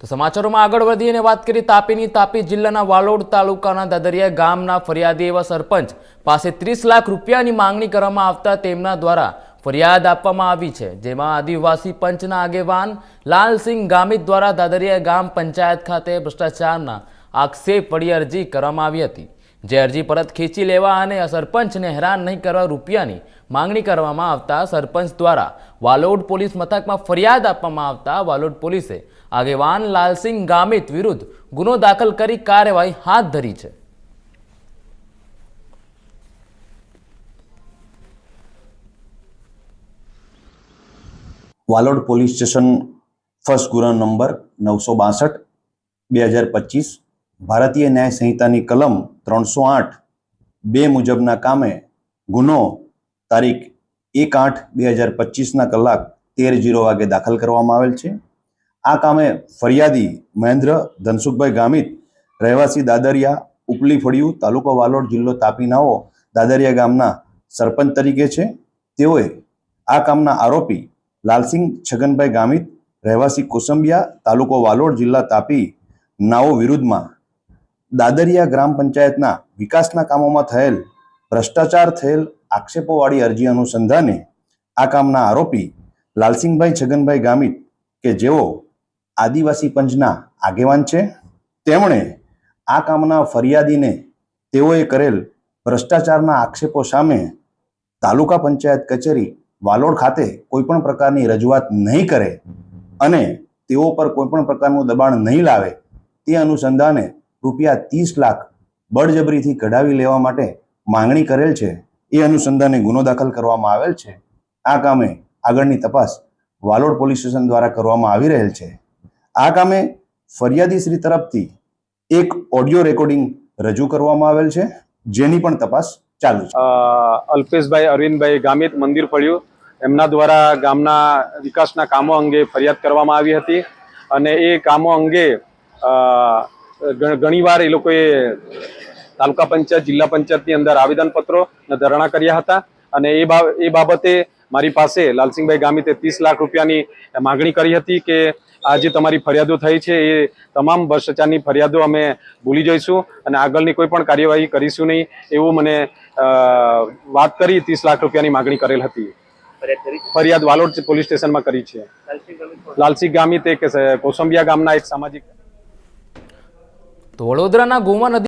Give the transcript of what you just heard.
તો સમાચારોમાં આગળ વધી અને વાત કરી તાપીની. તાપી જિલ્લાના વાલોડ તાલુકાના દાદરિયા ગામના ફરિયાદી એવા સરપંચ પાસે ત્રીસ લાખ રૂપિયાની માંગણી કરવામાં આવતા તેમના દ્વારા ફરિયાદ આપવામાં આવી છે, જેમાં આદિવાસી પંચના આગેવાન લાલસિંહ ગામિત દ્વારા દાદરિયા ગામ પંચાયત ખાતે ભ્રષ્ટાચારના આક્ષેપ વળી અરજી કરવામાં આવી હતી. જે અરજી પરત ખેંચી લેવા અને સરપંચને હેરાન નહીં કરવા રૂપિયાની માંગણી કરવામાં આવતા સરપંચ દ્વારા વાલોડ પોલીસ મથકમાં ફરિયાદ આપવામાં આવતા વાલોડ પોલીસે આગેવાન લાલસિંહ ગામિત વિરુદ્ધ ગુનો દાખલ કરી કાર્યવાહી હાથ ધરી છે. વાલોડ પોલીસ સ્ટેશન ફર્સ્ટ ગુનો નંબર નવસો બાસઠ, બે હજાર પચીસ ભારતીય ન્યાય સંહિતાની કલમ ત્રણસો આઠ બે મુજબના કામે ગુનો તારીખ એક આઠ બે હજાર પચીસના કલાક તેર જીરો વાગે દાખલ કરવામાં આવેલ છે. આ કામે ફરિયાદી મહેન્દ્ર ધનસુખભાઈ ગામિત, રહેવાસી દાદરિયા, ઉપલી ફળિયું, તાલુકો વાલોડ, જિલ્લો તાપીનાઓ દાદરિયા ગામના સરપંચ તરીકે છે. તેઓએ આ કામના આરોપી લાલસિંહ છગનભાઈ ગામિત, રહેવાસી કોસંબિયા, તાલુકો વાલોડ, જિલ્લા તાપી નાઓ વિરુદ્ધમાં દાદરિયા ગ્રામ પંચાયતના વિકાસના કામોમાં થયેલ ભ્રષ્ટાચાર થયેલ આક્ષેપોવાળી અરજી અનુસંધાને આ કામના આરોપી લાલસિંહભાઈ છગનભાઈ ગામિત, કે જેઓ આદિવાસી પંચના આગેવાન છે, તેમણે આ કામના ફરિયાદીને તેઓએ કરેલ ભ્રષ્ટાચારના આક્ષેપો સામે તાલુકા પંચાયત કચેરી વાલોડ ખાતે કોઈપણ પ્રકારની રજૂઆત નહીં કરે અને તેઓ પર કોઈપણ પ્રકારનું દબાણ નહીં લાવે તે અનુસંધાને રૂપિયા ત્રીસ લાખ બળજબરીથી કઢાવી લેવા માટે માંગણી કરેલ છે. એ અનુસંધાને ગુનો દાખલ કરવામાં આવેલ છે. આ કામે આગળની તપાસ વાલોડ પોલીસ સ્ટેશન દ્વારા કરવામાં આવી રહેલ છે. આ કામે ફરિયાદી શ્રી તરફથી એક ઓડિયો રેકોર્ડિંગ રજૂ કરવામાં આવેલ છે. જેની પણ તપાસ ચાલુ છે. અલ્પેશભાઈ, અરવિંદભાઈ ગામિત મંદિર ફળ્યું એમના દ્વારા ગામના વિકાસના કામો અંગે ફરિયાદ કરવામાં આવી હતી. અને એ કામો અંગે ઘણીવાર એ લોકોએ તાલુકા પંચાયત જિલ્લા પંચાયતની અંદર આવેદનપત્રો અને ધરણા કર્યા હતા અને એ એ બાબતે મારી પાસે લાલસિંહભાઈ ગામિતે ત્રીસ લાખ રૂપિયાની માગણી કરી હતી કે આ જે તમારી ફરિયાદો થઈ છે એ તમામ ભ્રષ્ટાચારની ફરિયાદો અમે ભૂલી જઈશું અને આગળની કોઈ પણ કાર્યવાહી કરીશું નહીં એવું મને વાત કરી ત્રીસ લાખ રૂપિયાની માગણી કરેલ હતી. ફરિયાદ વાલોડ પોલીસ સ્ટેશનમાં કરી છે. લાલસિંહ ગામિત એક કોસંબિયા ગામના એક સામાજિક તો વડોદરાના ગોમા નદી